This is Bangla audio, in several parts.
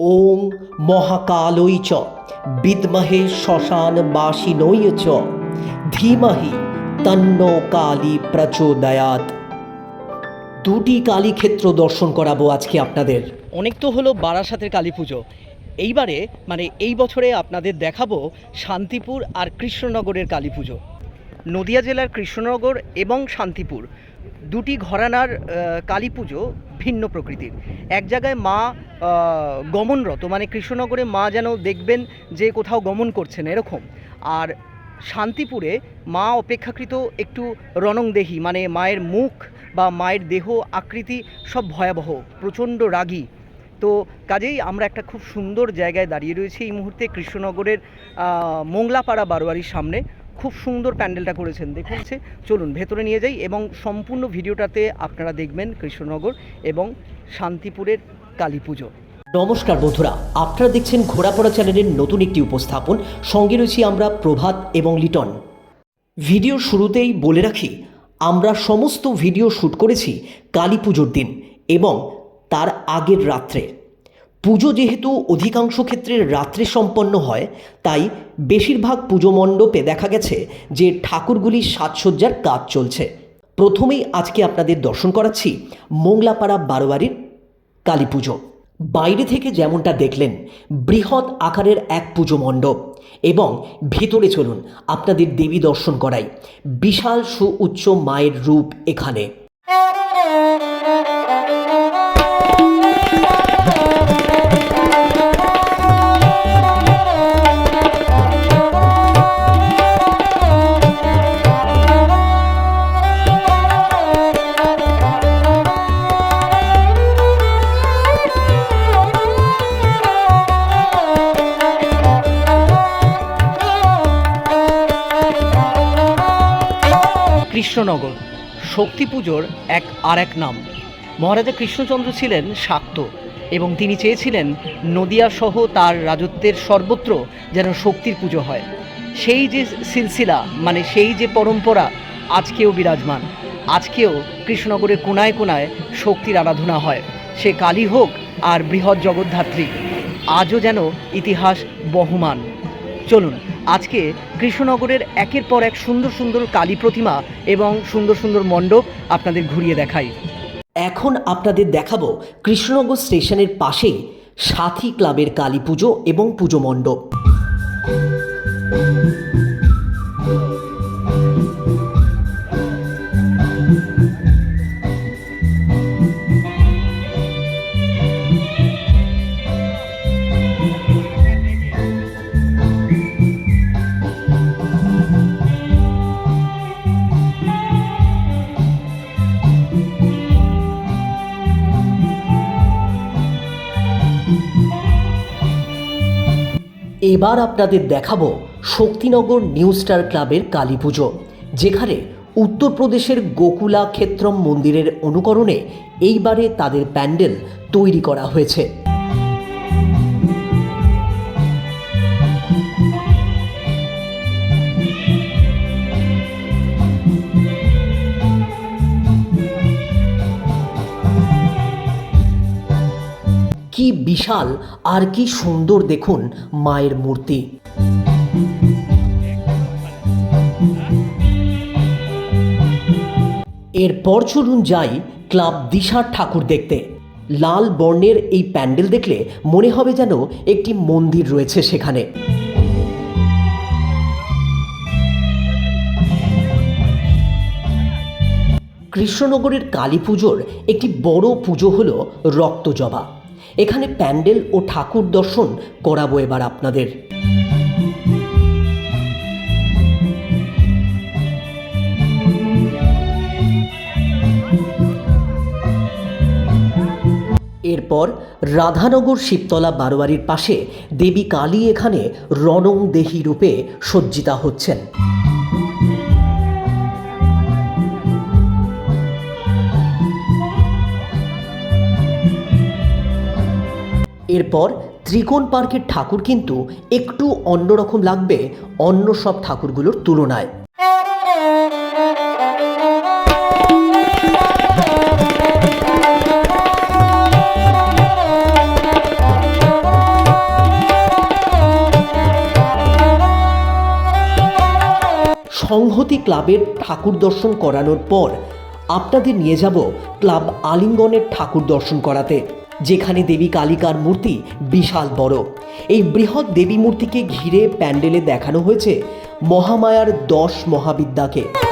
ওং মহাকালই চ, বিদ্মহে শ্মশান বাসিনৈ চ, ধীমহি তন্ন কালী প্রচোদয়াত দুটি কালী ক্ষেত্র দর্শন করাবো আজকে আপনাদের। অনেক তো হলো বারাসাতের কালী পুজো। এইবারে মানে এই বছরে আপনাদের দেখাবো শান্তিপুর আর কৃষ্ণনগরের কালী পুজো। নদিয়া জেলার কৃষ্ণনগর এবং শান্তিপুর। দুটি ঘরানার কালী পুজো ভিন্ন প্রকৃতির। এক জায়গায় মা গমনরত মানে কৃষ্ণনগরে মা যেন দেখবেন যে কোথাও গমন করছেন, এরকম। আর শান্তিপুরে মা অপেক্ষাকৃত একটু রণংদেহী মানে মায়ের মুখ বা মায়ের দেহ আকৃতি সব ভয়াবহ, প্রচণ্ড রাগী। তো কাজেই আমরা একটা খুব সুন্দর জায়গায় দাঁড়িয়ে রয়েছি এই মুহূর্তে কৃষ্ণনগরের মোংলাপাড়া বারোয়ারির সামনে। খুব সুন্দর প্যান্ডেলটা করেছেন, দেখুন চলুন, ভেতরে নিয়ে যাই এবং সম্পূর্ণ ভিডিওটাতে আপনারা দেখবেন কৃষ্ণনগর এবং শান্তিপুরের কালী পুজো। নমস্কার বন্ধুরা, আপনারা দেখছেন ঘোরাপড়া চ্যানেলের নতুন একটি উপস্থাপন। সঙ্গে রয়েছি আমরা প্রভাত এবং লিটন। ভিডিওর শুরুতেই বলে রাখি, আমরা সমস্ত ভিডিও শ্যুট করেছি কালী পুজোর দিন এবং তার আগের রাত্রে। পুজো যেহেতু অধিকাংশ ক্ষেত্রে রাত্রে সম্পন্ন হয়, তাই বেশিরভাগ পুজো মণ্ডপে দেখা গেছে যে ঠাকুরগুলির সাজসজ্জার কাজ চলছে। প্রথমেই আজকে আপনাদের দর্শন করাচ্ছি মোংলাপাড়া বারোয়ারির কালী পুজো। বাইরে থেকে যেমনটা দেখলেন, বৃহৎ আকারের এক পুজো মণ্ডপ। এবং ভেতরে চলুন, আপনাদের দেবী দর্শন করাই। বিশাল সুউচ্চ মায়ের রূপ এখানে। শক্তি পুজোর এক আর এক নাম। মহারাজা কৃষ্ণচন্দ্র ছিলেন শাক্ত এবং তিনি চেয়েছিলেন নদিয়া সহ তার রাজত্বের সর্বত্র যেন শক্তির পুজো হয়। সেই যে সিলসিলা মানে সেই যে পরম্পরা আজকেও বিরাজমান। আজকেও কৃষ্ণনগরের কোনায় কোনায় শক্তির আরাধনা হয়। সে কালী হোক আর বৃহৎ জগদ্ধাত্রী। আজও যেন ইতিহাস বহমান। চলুন, আজকে কৃষ্ণনগরের একের পর এক সুন্দর সুন্দর কালী প্রতিমা এবং সুন্দর সুন্দর মণ্ডপ আপনাদের ঘুরিয়ে দেখাই। এখন আপনাদের দেখাবো কৃষ্ণনগর স্টেশনের পাশেই সাথী ক্লাবের কালী পুজো এবং পুজো মণ্ডপ। এবার আপনাদের দেখাবো শক্তিনগর নিউ স্টার ক্লাবের কালী পুজো, যেখানে উত্তরপ্রদেশের গোকুলা ক্ষেত্রম মন্দিরের অনুকরণে এইবারে তাদের প্যান্ডেল তৈরি করা হয়েছে। কি বিশাল আর কি সুন্দর দেখুন মায়ের মূর্তি। এরপর চলুন যাই ক্লাব দিশার ঠাকুর দেখতে। লাল বর্ণের এই প্যান্ডেল দেখলে মনে হবে যেন একটি মন্দির রয়েছে সেখানে। কৃষ্ণনগরের কালী পুজোর একটি বড় পুজো হলো রক্তজবা। এখানে প্যান্ডেল ও ঠাকুর দর্শন করাবো এবার আপনাদের। এরপর রাধানগর শিবতলা বারোয়ারির পাশে দেবী কালী এখানে রণং দেহী রূপে সজ্জিতা হচ্ছেন। এরপর ত্রিকোণ পার্কের ঠাকুর কিন্তু একটু অন্যরকম লাগবে, অন্য সব ঠাকুরগুলোর তুলনায়। সংহতি ক্লাবের ঠাকুর দর্শন করানোর পর আপনাদের নিয়ে যাব ক্লাব আলিঙ্গনের ঠাকুর দর্শন করাতে। যেখানে দেবী কালিকার মূর্তি বিশাল বড়। এই বৃহৎ দেবী মূর্তিকে ঘিরে প্যান্ডেলে দেখানো হয়েছে মহামায়ার দশ মহাবিদ্যাকে।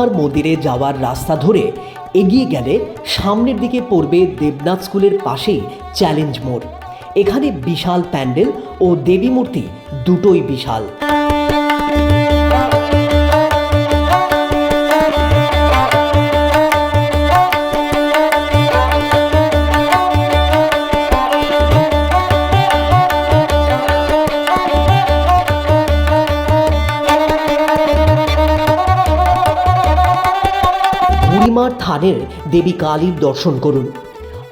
বুড়িমার মন্দিরে যাওয়ার রাস্তা ধরে এগিয়ে গেলে সামনের দিকে পড়বে দেবনাথ স্কুলের পাশেই চ্যালেঞ্জ মোড়। এখানে বিশাল প্যান্ডেল ও দেবী মূর্তি দুটোই বিশাল। বুড়িমার থানের দেবী কালীর দর্শন করুন।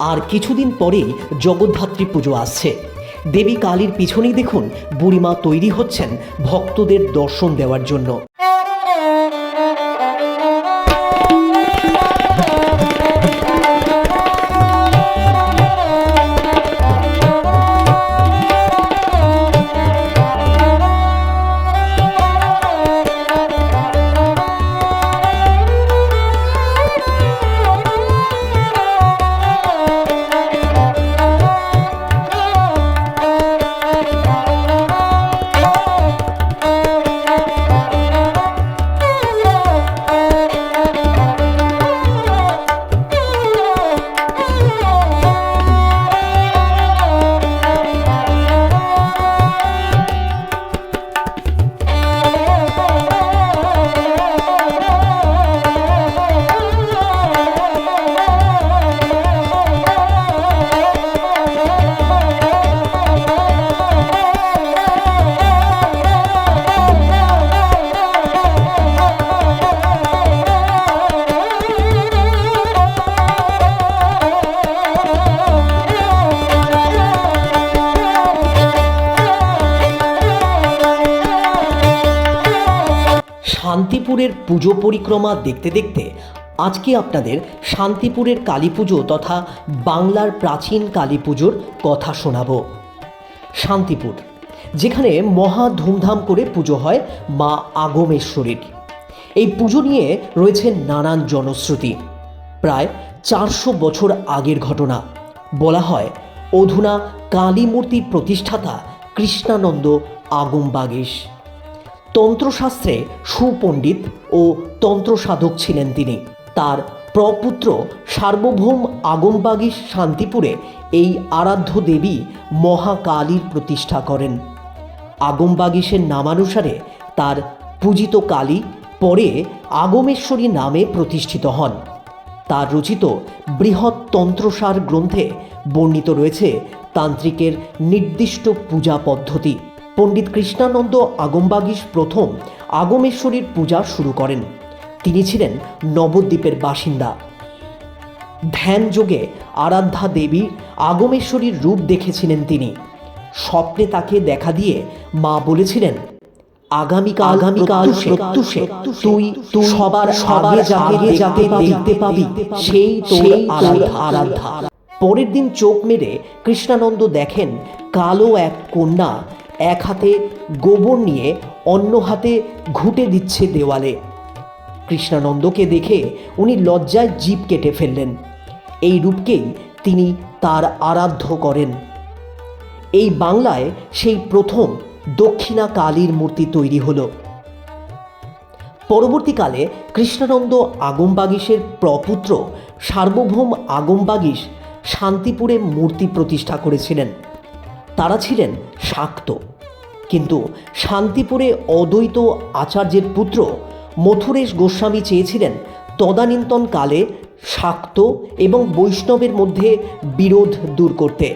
আর কিছুদিন পরেই জগদ্ধাত্রী পুজো আসছে। দেবী কালীর পিছনেই দেখুন বুড়িমা তৈরি হচ্ছেন ভক্তদের দর্শন দেওয়ার জন্য। শান্তিপুরের পুজো পরিক্রমা দেখতে দেখতে আজকে আপনাদের শান্তিপুরের কালী পুজো তথা বাংলার প্রাচীন কালী পুজোর কথা শোনাবো। শান্তিপুর, যেখানে মহা ধুমধাম করে পুজো হয় মা আগমেশ্বরীর। এই পুজো নিয়ে রয়েছে নানান জনশ্রুতি। প্রায় চারশো বছর আগের ঘটনা। বলা হয়, অধুনা কালী মূর্তির প্রতিষ্ঠাতা কৃষ্ণানন্দ আগমবাগীশ। তন্ত্রশাস্ত্রে সুপণ্ডিত ও তন্ত্রসাধক ছিলেন তিনি। তার প্রপুত্র সার্বভৌম আগমবাগীশ শান্তিপুরে এই আরাধ্য দেবী মহাকালীর প্রতিষ্ঠা করেন। আগমবাগীশের নামানুসারে তার পূজিত কালী পরে আগমেশ্বরী নামে প্রতিষ্ঠিত হন। তার রচিত বৃহৎ তন্ত্রসার গ্রন্থে বর্ণিত রয়েছে তান্ত্রিকের নির্দিষ্ট পূজা পদ্ধতি। পণ্ডিত কৃষ্ণানন্দ আগমবাগীশ প্রথম আগমেশ্বরীর পূজা শুরু করেন। তিনি ছিলেন নবদ্বীপের বাসিন্দা। ধ্যান যোগে আরাধ্যা দেবী আগমেশ্বরীর রূপ দেখেছিলেন তিনি। স্বপ্নে তাকে দেখা দিয়ে মা বলেছিলেন আগামীকাল আগামীকাল প্রত্যুষে তুই তুই সবার সবার যাকে যাকে দেখতে পাবি সেই তোর আরাধ্যা। পরের দিন চোখ মেরে কৃষ্ণানন্দ দেখেন কালো এক কন্যা এক হাতে গোবর নিয়ে অন্য হাতে ঘুঁটে দিচ্ছে দেওয়ালে। কৃষ্ণানন্দকে দেখে উনি লজ্জায় জীব কেটে ফেললেন। এই রূপকেই তিনি তার আরাধ্য করেন। এই বাংলায় সেই প্রথম দক্ষিণা কালীর মূর্তি তৈরি হলো। পরবর্তীকালে কৃষ্ণানন্দ আগমবাগীশের প্রপুত্র সার্বভৌম আগমবাগীশ শান্তিপুরে মূর্তি প্রতিষ্ঠা করেছিলেন। তারা ছিলেন শাক্ত। কিন্তু শান্তিপুরে অদ্বৈত আচার্যের পুত্র মথুরেশ গোস্বামী চেয়েছিলেন তদানীন্তন কালে শাক্ত এবং বৈষ্ণবের মধ্যে বিরোধ দূর করতে।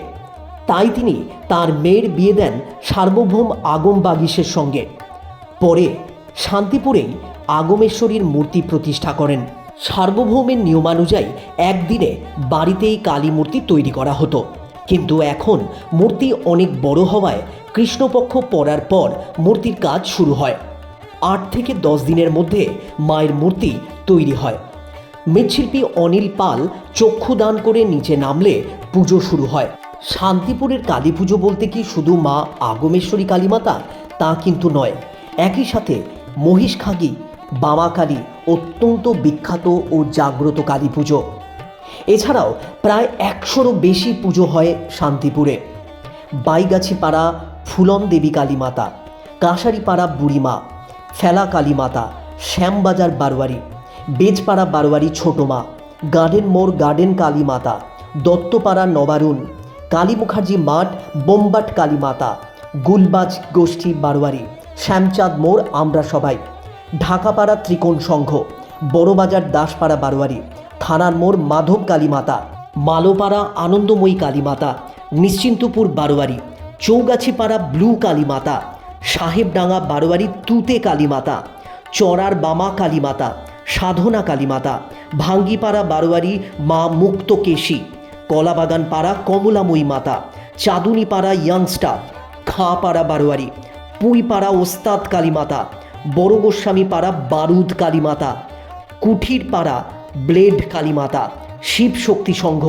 তাই তিনি তার মেয়ের বিয়ে দেন সার্বভৌম আগম বাগিসের সঙ্গে। পরে শান্তিপুরেই আগমেশ্বরীর মূর্তি প্রতিষ্ঠা করেন। সার্বভৌমের নিয়মানুযায়ী একদিনে বাড়িতেই কালী মূর্তি তৈরি করা হতো। কিন্তু এখন মূর্তি অনেক বড় হওয়ায় কৃষ্ণপক্ষ পড়ার পর মূর্তির কাজ শুরু হয়। আট থেকে দশ দিনের মধ্যে মায়ের মূর্তি তৈরি হয়। মৃৎশিল্পী অনিল পাল চক্ষু দান করে নিচে নামলে পুজো শুরু হয়। শান্তিপুরের কালী পুজো বলতে কি শুধু মা আগমেশ্বরী কালীমাতা? তা কিন্তু নয়। একই সাথে মহিষখাগি বামাকালী অত্যন্ত বিখ্যাত ও জাগ্রত কালী পুজো। এছাড়াও প্রায় একশোরও বেশি পুজো হয় শান্তিপুরে। বাইগাছিপাড়া ফুলন দেবী কালী মাতা কাঁসারিপাড়া বুড়িমা, ফেলা কালী মাতা শ্যামবাজার বারোয়ারি, বেজপাড়া বারোয়ারি ছোট মা গার্ডেন মোড় গার্ডেন কালী মাতা দত্তপাড়া নবারুণ, কালী মুখার্জি মাঠ বোম্বাট কালী মাতা গুলবাজ গোষ্ঠী বারোয়ারি, শ্যামচাঁদ মোড় আমরা সবাই, ঢাকাপাড়া ত্রিকোণ সংঘ, বড়বাজার দাসপাড়া বারোয়ারি থানার মোড় মাধব কালী মাতা, মালোপাড়া আনন্দময়ী কালী মাতা, নিশ্চিন্তপুর বারোয়ারি, চৌগাছিপাড়া ব্লু কালী মাতা, সাহেবডাঙ্গা বারোয়ারি তুতে কালী মাতা, চড়ার বামা কালী মাতা, সাধনা কালী মাতা, ভাঙ্গিপাড়া বারোয়ারি মা মুক্তকেশী কলাবাগান পাড়া কমলাময়ী মাতা, চাঁদুনিপাড়া ইয়াংস্টার খাঁপাড়া বারোয়ারি, পুইপাড়া ওস্তাদ কালী মাতা বড় গোস্বামী পাড়া বারুদ কালী মাতা কুঠির পাড়া ব্লেড কালীমাতা, শিব শক্তি সংঘ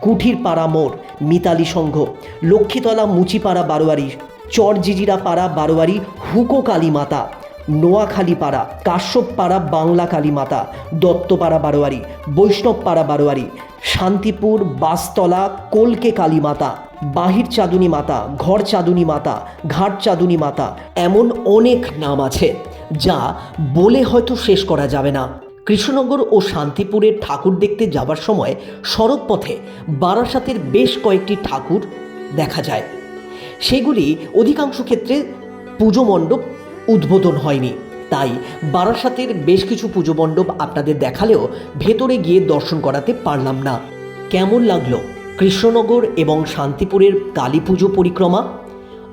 কুঠির পাড়া মোড় মিতালি সংঘ লক্ষ্মীতলা মুচিপাড়া বারোয়ারি চরজিজিরা পাড়া বারোয়ারি হুকো কালী মাতা নোয়াখালী পাড়া কাশ্যপ পাড়া বাংলা কালী মাতা দত্তপাড়া বারোয়ারি বৈষ্ণব পাড়া বারোয়ারি, শান্তিপুর, বাসতলা, কলকে কালী মাতা বাহির চাঁদুনি মাতা, ঘর চাঁদুনি মাতা, ঘাট চাঁদুনি মাতা, এমন অনেক নাম আছে যা বলে হয়তো শেষ করা যাবে না। কৃষ্ণনগর ও শান্তিপুরের ঠাকুর দেখতে যাবার সময় সড়ক পথে বারাসাতের বেশ কয়েকটি ঠাকুর দেখা যায়। সেগুলি অধিকাংশ ক্ষেত্রে পুজো মণ্ডপ উদ্বোধন হয়নি। তাই বারাসাতের বেশ কিছু পুজো মণ্ডপ আপনাদের দেখালেও ভেতরে গিয়ে দর্শন করাতে পারলাম না। কেমন লাগল কৃষ্ণনগর এবং শান্তিপুরের কালী পুজো পরিক্রমা?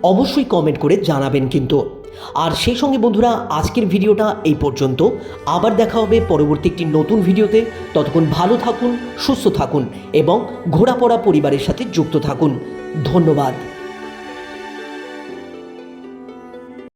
অবশ্যই কমেন্ট করে জানাবেন কিন্তু। আর সেই সঙ্গে বন্ধুরা, আজকের ভিডিওটা এই পর্যন্ত। আবার দেখা হবে পরবর্তী একটি নতুন ভিডিওতে। ততক্ষণ ভালো থাকুন, সুস্থ থাকুন এবং ঘোরাপড়া পরিবারের সাথে যুক্ত থাকুন। ধন্যবাদ।